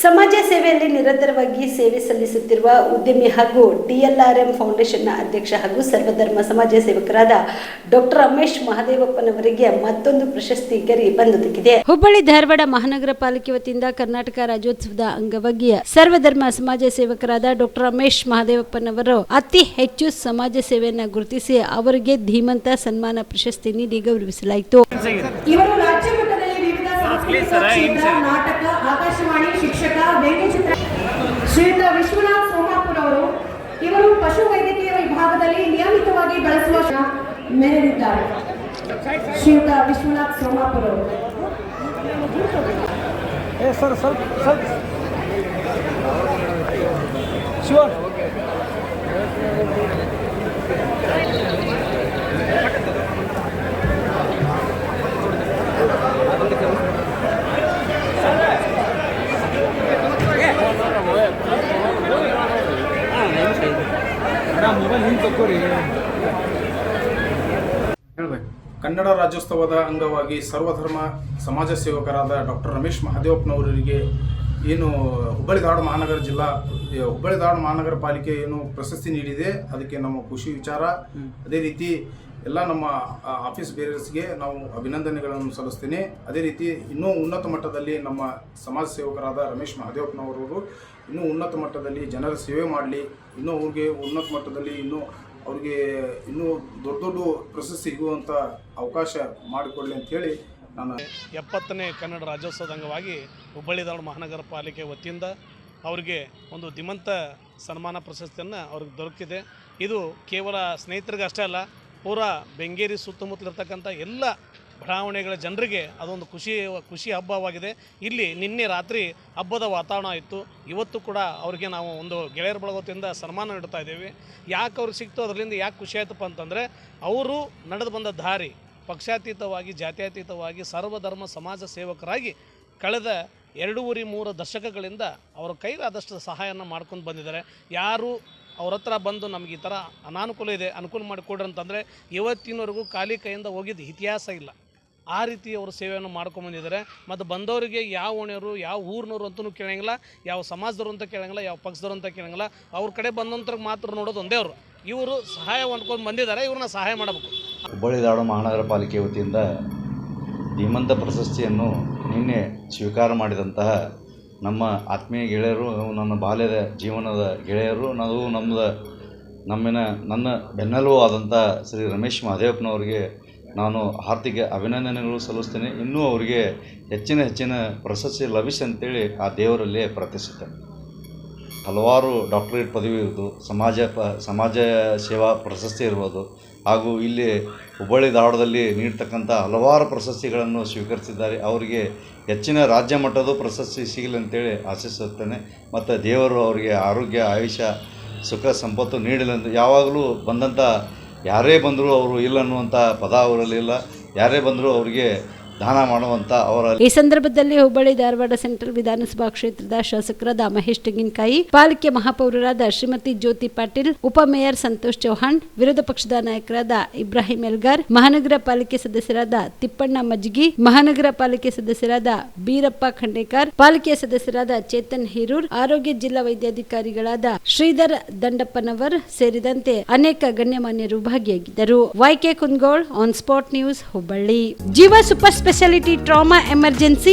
ಸಮಾಜ ಸೇವೆಯಲ್ಲಿ ನಿರಂತರವಾಗಿ ಸೇವೆ ಸಲ್ಲಿಸುತ್ತಿರುವ ಉದ್ಯಮಿ ಹಾಗೂ ಡಿಎಲ್ಆರ್ಎಂ ಫೌಂಡೇಶನ್ನ ಅಧ್ಯಕ್ಷ ಹಾಗೂ ಸರ್ವಧರ್ಮ ಸಮಾಜ ಸೇವಕರಾದ ಡಾಕ್ಟರ್ ರಮೇಶ್ ಮಹದೇವಪ್ಪನವರಿಗೆ ಮತ್ತೊಂದು ಪ್ರಶಸ್ತಿ ಗರಿ ಬಂದೊದಗಿದೆ ಹುಬ್ಬಳ್ಳಿ ಧಾರವಾಡ ಮಹಾನಗರ ಪಾಲಿಕೆ ವತಿಯಿಂದ ಕರ್ನಾಟಕ ರಾಜ್ಯೋತ್ಸವದ ಅಂಗವಾಗಿ ಸರ್ವಧರ್ಮ ಸಮಾಜ ಸೇವಕರಾದ ಡಾಕ್ಟರ್ ರಮೇಶ್ ಮಹದೇವಪ್ಪನವರು ಅತಿ ಹೆಚ್ಚು ಸಮಾಜ ಸೇವೆಯನ್ನ ಗುರುತಿಸಿ ಅವರಿಗೆ ಧೀಮಂತ ಸನ್ಮಾನ ಪ್ರಶಸ್ತಿ ನೀಡಿ ಗೌರವಿಸಲಾಯಿತು. ಇವರು ರಾಜ್ಯ ನಾಟಕ ಆಕಾಶವಾಣಿ ಶಿಕ್ಷಕ ವ್ಯಂಗ್ಯಚಿತ್ರ ಶ್ರೀಯುತ ವಿಶ್ವನಾಥ್ ಸೋಮಾಪುರ್ ಅವರು ಇವರು ಪಶು ವೈದ್ಯಕೀಯ ವಿಭಾಗದಲ್ಲಿ ನಿಯಮಿತವಾಗಿ ಬಳಸುವ ಮೆರೆದಿದ್ದಾರೆ. ಶ್ರೀಯುತ ವಿಶ್ವನಾಥ್ ಸೋಮಾಪುರ್ ಅವರು ಸರ್ ಸ್ವಲ್ಪ ಸ್ವಲ್ಪ. ಕನ್ನಡ ರಾಜ್ಯೋತ್ಸವದ ಅಂಗವಾಗಿ ಸರ್ವಧರ್ಮ ಸಮಾಜ ಸೇವಕರಾದ ಡಾಕ್ಟರ್ ರಮೇಶ್ ಮಹದೇವಪ್ಪನವರಿಗೆ ಏನು ಹುಬ್ಬಳ್ಳಿ ಧಾರವಾಡ ಮಹಾನಗರ ಜಿಲ್ಲಾ ಹುಬ್ಬಳ್ಳಿ ಧಾರವಾಡ ಮಹಾನಗರ ಪಾಲಿಕೆ ಏನು ಪ್ರಶಸ್ತಿ ನೀಡಿದೆ. ಅದಕ್ಕೆ ನಮ್ಮ ಖುಷಿ ವಿಚಾರ. ಅದೇ ರೀತಿ ಎಲ್ಲ ನಮ್ಮ ಆಫೀಸ್ ಬೇರರ್ಸ್ಗೆ ನಾವು ಅಭಿನಂದನೆಗಳನ್ನು ಸಲ್ಲಿಸ್ತೀನಿ. ಅದೇ ರೀತಿ ಇನ್ನೂ ಉನ್ನತ ಮಟ್ಟದಲ್ಲಿ ನಮ್ಮ ಸಮಾಜ ಸೇವಕರಾದ ರಮೇಶ್ ಮಹದೇವಪ್ಪನವರು ಇನ್ನೂ ಉನ್ನತ ಮಟ್ಟದಲ್ಲಿ ಜನರ ಸೇವೆ ಮಾಡಲಿ. ಇನ್ನೂ ಅವ್ರಿಗೆ ಉನ್ನತ ಮಟ್ಟದಲ್ಲಿ ಇನ್ನೂ ಅವ್ರಿಗೆ ಇನ್ನೂ ದೊಡ್ಡ ದೊಡ್ಡ ಪ್ರಶಸ್ತಿ ಸಿಗುವಂಥ ಅವಕಾಶ ಮಾಡಿಕೊಡಲಿ ಅಂಥೇಳಿ ನಾನು ಎಪ್ಪತ್ತನೇ ಕನ್ನಡ ರಾಜ್ಯೋತ್ಸವದ ಅಂಗವಾಗಿ ಹುಬ್ಬಳ್ಳಿ ಧಾರವಾಡ ಮಹಾನಗರ ಪಾಲಿಕೆ ವತಿಯಿಂದ ಅವರಿಗೆ ಒಂದು ದಿಮಂತ ಸನ್ಮಾನ ಪ್ರಶಸ್ತಿಯನ್ನು ಅವ್ರಿಗೆ ದೊರಕಿದೆ. ಇದು ಕೇವಲ ಸ್ನೇಹಿತರಿಗೆ ಅಷ್ಟೇ ಅಲ್ಲ ಪೂರಾ ಬೆಂಗೇರಿ ಸುತ್ತಮುತ್ತಲಿರ್ತಕ್ಕಂಥ ಎಲ್ಲ ಬಡಾವಣೆಗಳ ಜನರಿಗೆ ಅದೊಂದು ಖುಷಿ ಖುಷಿ ಹಬ್ಬವಾಗಿದೆ. ಇಲ್ಲಿ ನಿನ್ನೆ ರಾತ್ರಿ ಹಬ್ಬದ ವಾತಾವರಣ ಇತ್ತು. ಇವತ್ತು ಕೂಡ ಅವರಿಗೆ ನಾವು ಒಂದು ಗೆಳೆಯರ ಬಳಗ ವತಿಯಿಂದ ಸನ್ಮಾನ ನೀಡ್ತಾ ಇದ್ದೀವಿ. ಯಾಕೆ ಅವ್ರಿಗೆ ಸಿಕ್ತು ಅದರಿಂದ ಯಾಕೆ ಖುಷಿ ಆಯ್ತಪ್ಪ ಅಂತಂದರೆ, ಅವರು ನಡೆದು ಬಂದ ದಾರಿ ಪಕ್ಷಾತೀತವಾಗಿ, ಜಾತ್ಯತೀತವಾಗಿ, ಸರ್ವಧರ್ಮ ಸಮಾಜ ಸೇವಕರಾಗಿ ಕಳೆದ ಎರಡೂವರೆ ಮೂರು ದಶಕಗಳಿಂದ ಅವರ ಕೈಲಾದಷ್ಟು ಸಹಾಯನ ಮಾಡ್ಕೊಂಡು ಬಂದಿದ್ದಾರೆ. ಯಾರು ಅವ್ರ ಹತ್ರ ಬಂದು ನಮಗೆ ಈ ಥರ ಅನಾನುಕೂಲ ಇದೆ, ಅನುಕೂಲ ಮಾಡಿಕೊಡ್ರಿ ಅಂತಂದರೆ ಇವತ್ತಿನವರೆಗೂ ಖಾಲಿ ಕೈಯಿಂದ ಹೋಗಿದ್ದು ಇತಿಹಾಸ ಇಲ್ಲ. ಆ ರೀತಿ ಅವರು ಸೇವೆಯನ್ನು ಮಾಡ್ಕೊಂಬಂದಿದ್ದಾರೆ ಮತ್ತು ಬಂದವರಿಗೆ ಯಾವ ಓಣಿಯವರು, ಯಾವ ಊರಿನವರು ಅಂತಲೂ ಕೇಳೋಂಗಿಲ್ಲ, ಯಾವ ಸಮಾಜದವರು ಅಂತ ಕೇಳೋಂಗಿಲ್ಲ, ಯಾವ ಪಕ್ಷದವರು ಅಂತ ಕೇಳೋಂಗಿಲ್ಲ. ಅವ್ರ ಕಡೆ ಬಂದಂಥವ್ರಿಗೆ ಮಾತ್ರ ನೋಡೋದು ಒಂದೇ ಅವರು. ಇವರು ಸಹಾಯ ಮಾಡ್ಕೊಂಡು ಬಂದಿದ್ದಾರೆ, ಇವ್ರನ್ನ ಸಹಾಯ ಮಾಡಬೇಕು. ಹುಬ್ಬಳ್ಳಿ ಧಾರವಾಡ ಮಹಾನಗರ ಪಾಲಿಕೆ ವತಿಯಿಂದ ಧೀಮಂತ ಪ್ರಶಸ್ತಿಯನ್ನು ನಿನ್ನೆ ಸ್ವೀಕಾರ ಮಾಡಿದಂತಹ ನಮ್ಮ ಆತ್ಮೀಯ ಗೆಳೆಯರು ನನ್ನ ಬಾಲ್ಯದ ಜೀವನದ ಗೆಳೆಯರು ನಾವು ನಮ್ಮದು ನಮ್ಮಿನ, ನನ್ನ ಬೆನ್ನೆಲುಬು ಆದಂಥ ಶ್ರೀ ರಮೇಶ್ ಮಹದೇವಪ್ಪನವರಿಗೆ ನಾನು ಹಾರ್ದಿಕ ಅಭಿನಂದನೆಗಳು ಸಲ್ಲಿಸ್ತೇನೆ. ಇನ್ನೂ ಅವರಿಗೆ ಹೆಚ್ಚಿನ ಹೆಚ್ಚಿನ ಪ್ರಶಸ್ತಿ ಲಭಿಸಿ ಅಂತೇಳಿ ಆ ದೇವರಲ್ಲಿ ಪ್ರಾರ್ಥಿಸುತ್ತೇನೆ. ಹಲವಾರು ಡಾಕ್ಟರೇಟ್ ಪದವಿ ಇರ್ಬೋದು ಸಮಾಜ ಪ, ಸಮಾಜ ಸೇವಾ ಪ್ರಶಸ್ತಿ ಇರ್ಬೋದು, ಹಾಗೂ ಇಲ್ಲಿ ಹುಬ್ಬಳ್ಳಿ ಧಾರವಾಡದಲ್ಲಿ ನೀಡ್ತಕ್ಕಂಥ ಹಲವಾರು ಪ್ರಶಸ್ತಿಗಳನ್ನು ಸ್ವೀಕರಿಸಿದ್ದಾರೆ. ಅವರಿಗೆ ಹೆಚ್ಚಿನ ರಾಜ್ಯ ಮಟ್ಟದ ಪ್ರಶಸ್ತಿ ಸಿಗಲಿ ಅಂತೇಳಿ ಆಶಿಸುತ್ತೇನೆ. ಮತ್ತು ದೇವರು ಅವರಿಗೆ ಆರೋಗ್ಯ, ಆಯುಷ್ಯ, ಸುಖ, ಸಂಪತ್ತು ನೀಡಲಿ ಅಂತ ಯಾವಾಗಲೂ ಬಂದಂಥ ಯಾರೇ ಬಂದರೂ ಅವರು ಇಲ್ಲ ಅನ್ನುವಂಥ ಪದ ಅವರಲ್ಲಿ ಇಲ್ಲ. ಯಾರೇ ಬಂದರೂ ಅವರಿಗೆ ದಾನ ಮಾಡುವಂತ ಅವರ ಈ ಸಂದರ್ಭದಲ್ಲಿ ಹುಬ್ಬಳ್ಳಿ ಧಾರವಾಡ ಸೆಂಟ್ರಲ್ ವಿಧಾನಸಭಾ ಕ್ಷೇತ್ರದ ಶಾಸಕರಾದ ಮಹೇಶ್ ತೆಂಗಿನಕಾಯಿ, ಪಾಲಿಕೆ ಮಹಾಪೌರರಾದ ಶ್ರೀಮತಿ ಜ್ಯೋತಿ ಪಾಟೀಲ್ ಉಪಮೇಯರ್ ಸಂತೋಷ್ ಚೌಹಾಣ್, ವಿರೋಧ ಪಕ್ಷದ ನಾಯಕರಾದ ಇಬ್ರಾಹಿಂ ಎಲ್ಗಾರ್, ಮಹಾನಗರ ಪಾಲಿಕೆ ಸದಸ್ಯರಾದ ತಿಪ್ಪಣ್ಣ ಮಜ್ಗಿ, ಮಹಾನಗರ ಪಾಲಿಕೆ ಸದಸ್ಯರಾದ ಬೀರಪ್ಪ ಖಂಡೇಕರ್, ಪಾಲಿಕೆ ಸದಸ್ಯರಾದ ಚೇತನ್ ಹಿರೂರ್, ಆರೋಗ್ಯ ಜಿಲ್ಲಾ ವೈದ್ಯಾಧಿಕಾರಿಗಳಾದ ಶ್ರೀಧರ್ ದಂಡಪ್ಪನವರ್ ಸೇರಿದಂತೆ ಅನೇಕ ಗಣ್ಯಮಾನ್ಯರು ಭಾಗಿಯಾಗಿದ್ದರು. Y K Kundgol, on spot news, Hubballi. Jeeva super speciality trauma emergency